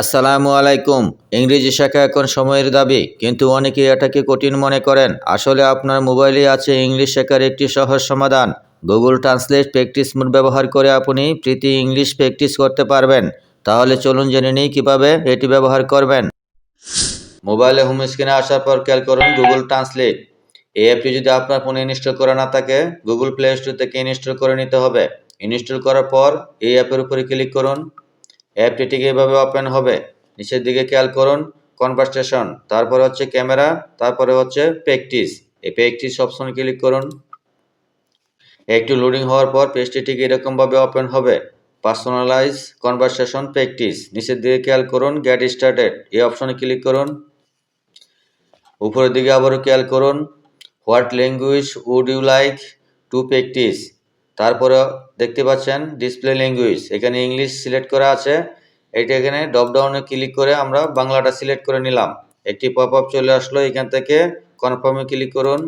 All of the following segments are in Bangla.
আসসালামু আলাইকুম। ইংরেজি শেখা এখন সময়ের দাবি, কিন্তু অনেকেই এটাকে কঠিন মনে করেন। আসলে আপনার মোবাইলে আছে ইংলিশ শেখার একটি সহজ সমাধান। গুগল ট্রান্সলেট প্র্যাকটিস মোড ব্যবহার করে আপনি প্রীতি ইংলিশ প্র্যাকটিস করতে পারবেন। তাহলে চলুন জেনে নিই কীভাবে এটি ব্যবহার করবেন। মোবাইলে হোম স্ক্রিনে আসার পর খেয়াল করুন গুগল ট্রান্সলেট। এই অ্যাপটি যদি আপনার ফোনে ইনস্টল করা না থাকে, গুগল প্লে স্টোর থেকে ইনস্টল করে নিতে হবে। ইনস্টল করার পর এই অ্যাপের উপরে ক্লিক করুন। অ্যাপটি ঠিক এভাবে ওপেন হবে। নিচের দিকে খেয়াল করুন কনভারসেশন তারপরে হচ্ছে ক্যামেরা তারপরে হচ্ছে প্র্যাকটিস এই প্র্যাকটিস অপশনে ক্লিক করুন। একটু লোডিং হওয়ার পর পেজটি ঠিক এরকমভাবে ওপেন হবে। পার্সোনালাইজ কনভারসেশন প্র্যাকটিস নিচের দিকে খেয়াল করুন গেট স্টার্টেড এই অপশনে ক্লিক করুন। উপরের দিকে আবারও খেয়াল করুন। What language would you like to practise তারপরে দেখতে পাচ্ছেন ডিসপ্লে ল্যাঙ্গুয়েজ এখানে ইংলিশ সিলেক্ট করা আছে। এটা এখানে ডপডাউনে ক্লিক করে আমরা বাংলাটা সিলেক্ট করে নিলাম। একটি পপ আপ চলে আসলো এখান থেকে। কনফার্মে ক্লিক করুন।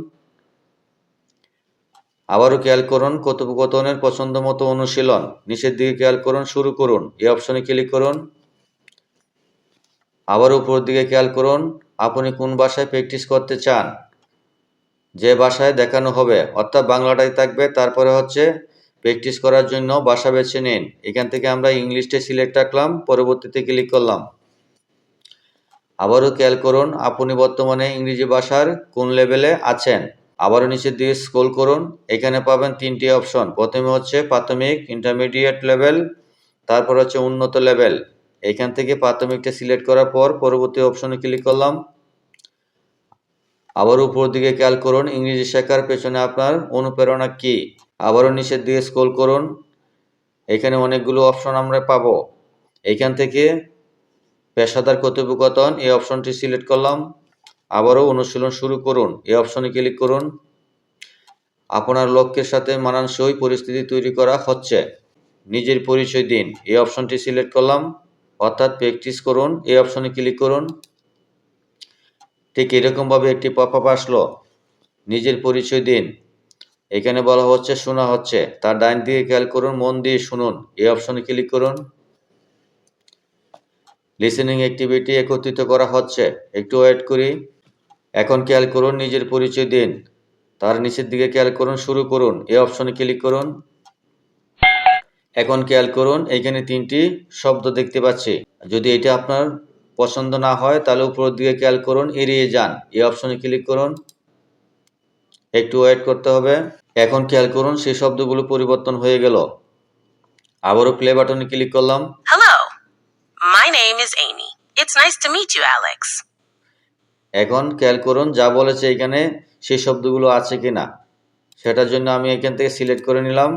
আবারও খেয়াল করুন, কথোপকথনের পছন্দ মতো অনুশীলন। নিচের দিকে খেয়াল করুন, শুরু করুন। এই অপশনে ক্লিক করুন। আবার উপরের দিকে খেয়াল করুন, আপনি কোন ভাষায় প্র্যাকটিস করতে চান? যে ভাষায় দেখানো হবে, অর্থাৎ বাংলাটাই থাকবে, তারপরে হচ্ছে প্র্যাকটিস করার জন্য ভাষা বেছে নিন। এখান থেকে আমরা ইংলিশটা সিলেক্ট রাখলাম পরবর্তীতে ক্লিক করলাম। আবারও খেয়াল করুন, আপনি বর্তমানে ইংরেজি ভাষার কোন লেভেলে আছেন। আবারও নিচের দিকে স্ক্রল করুন, এখানে পাবেন তিনটি অপশন প্রথমে হচ্ছে প্রাথমিক ইন্টারমিডিয়েট লেভেল তারপর হচ্ছে উন্নত লেভেল এখান থেকে প্রাথমিকটা সিলেক্ট করার পর পরবর্তী অপশনে ক্লিক করলাম। আবার উপর দিকে খেয়াল করুন, ইংরেজি শেখার পেছনে আপনার অনুপ্রেরণা কি? আবারও নিচের দিকে স্ক্রল করুন। এখানে অনেকগুলো অপশন আমরা পাবো। এখান থেকে পেশাদার কথোপকথন, এই অপশনটি সিলেক্ট করলাম। আবারও অনুশীলন শুরু করুন। এই অপশনে ক্লিক করুন। আপনার লক্ষ্যের সাথে মানানসই পরিস্থিতি তৈরি করা হচ্ছে। নিজের পরিচয় দিন। এই অপশনটি সিলেক্ট করলাম। অর্থাৎ প্র্যাকটিস করুন। এই অপশনে ক্লিক করুন। ঠিক এরকমভাবে একটি পপ আপ আসলো। নিজের পরিচয় দিন। এখানে বলা হচ্ছে, শোনা হচ্ছে। তার ডাইন দিকে খেয়াল করুন, মন দিয়ে শুনুন। এই অপশনে ক্লিক করুন। লিসেনিং অ্যাক্টিভিটি একত্রিত করা হচ্ছে। একটু ওয়েট করি। এখন খেয়াল করুন, নিজের পরিচয় দিন। তার নিচের দিকে খেয়াল করুন, শুরু করুন। এই অপশনে ক্লিক করুন। এখন খেয়াল করুন, এখানে তিনটি শব্দ দেখতে পাচ্ছি। যদি এটা আপনার পছন্দ না হয় তাহলে উপরের দিকে খেয়াল করুন এড়িয়ে যান। এই অপশনে ক্লিক করুন। একটু ওয়েট করতে হবে। এখন খেয়াল করুন সেই শব্দগুলো পরিবর্তন হয়ে গেল। আবারও প্লে বাটনে ক্লিক করলাম। Hello, my name is Amy. It's nice to meet you, Alex. এখন খেয়াল করুন যা বলেছে এখানে সেই শব্দগুলো আছে কি না সেটার জন্য আমি এখান থেকে সিলেক্ট করে নিলাম।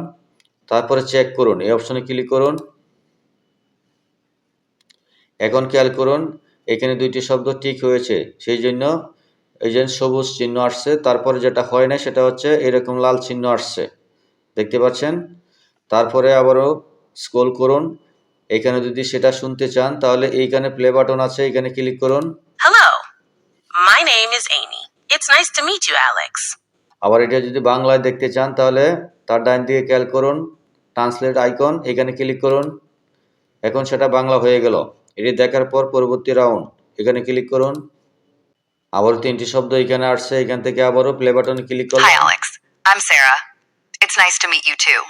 তারপরে চেক করুন। এই অপশনে ক্লিক করুন। এখন খেয়াল করুন এখানে দুইটি শব্দ ঠিক হয়েছে সেই জন্য এই যে সবুজ চিহ্ন আসছে তারপরে যেটা হয় না সেটা হচ্ছে এরকম লাল চিহ্ন আসছে। দেখতে পাচ্ছেন? তারপরে আবারও স্ক্রল করুন এখানে যদি সেটা শুনতে চান তাহলে এইখানে প্লে বাটন আছে এখানে ক্লিক করুন। You, Alex. আবার এটা যদি বাংলায় দেখতে চান তাহলে তার ডাইন দিকে খেয়াল করুন ট্রান্সলেট আইকন এখানে ক্লিক করুন। এখন সেটা বাংলা হয়ে গেল। এটি দেখার পর পরবর্তী রাউন্ড এখানে ক্লিক করুন আবারও তিনটি শব্দ এখানে আসছে এখান থেকে আবারও প্লে বাটনে ক্লিক করুন Hi, Alex. I'm Sarah. It's nice to meet you too.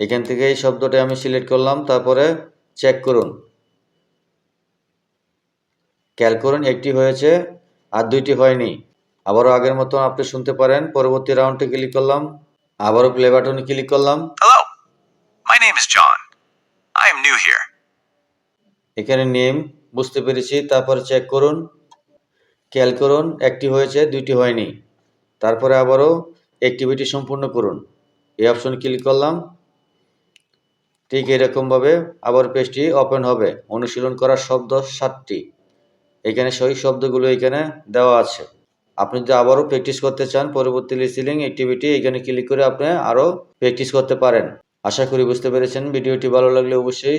এখান থেকে এই শব্দটা আমি সিলেক্ট করলাম তারপরে চেক করুন খেয়াল করুন একটি হয়েছে আর দুইটি হয়নি আবারও আগের মতো আপনি শুনতে পারেন পরবর্তী রাউন্ডে ক্লিক করলাম আবারও প্লে বাটনে ক্লিক করলাম Hello, my name is John. I am new here. এখানে নেম বুঝতে পেরেছি, তারপরে চেক করুন, খেয়াল করুন, একটি হয়েছে, দুইটি হয়নি। তারপরে আবারও অ্যাক্টিভিটি সম্পূর্ণ করুন। এই অপশন ক্লিক করলাম। ঠিক এরকমভাবে আবার পেজটি ওপেন হবে। অনুশীলন করার শব্দ সাতটি। এখানে সহি শব্দগুলো এখানে দেওয়া আছে। আপনি যদি আবারও প্র্যাকটিস করতে চান, পরবর্তী লিসিলিং অ্যাক্টিভিটি এখানে ক্লিক করে আপনি আরও প্র্যাকটিস করতে পারেন। আশা করি বুঝতে পেরেছেন। ভিডিওটি ভালো লাগলে অবশ্যই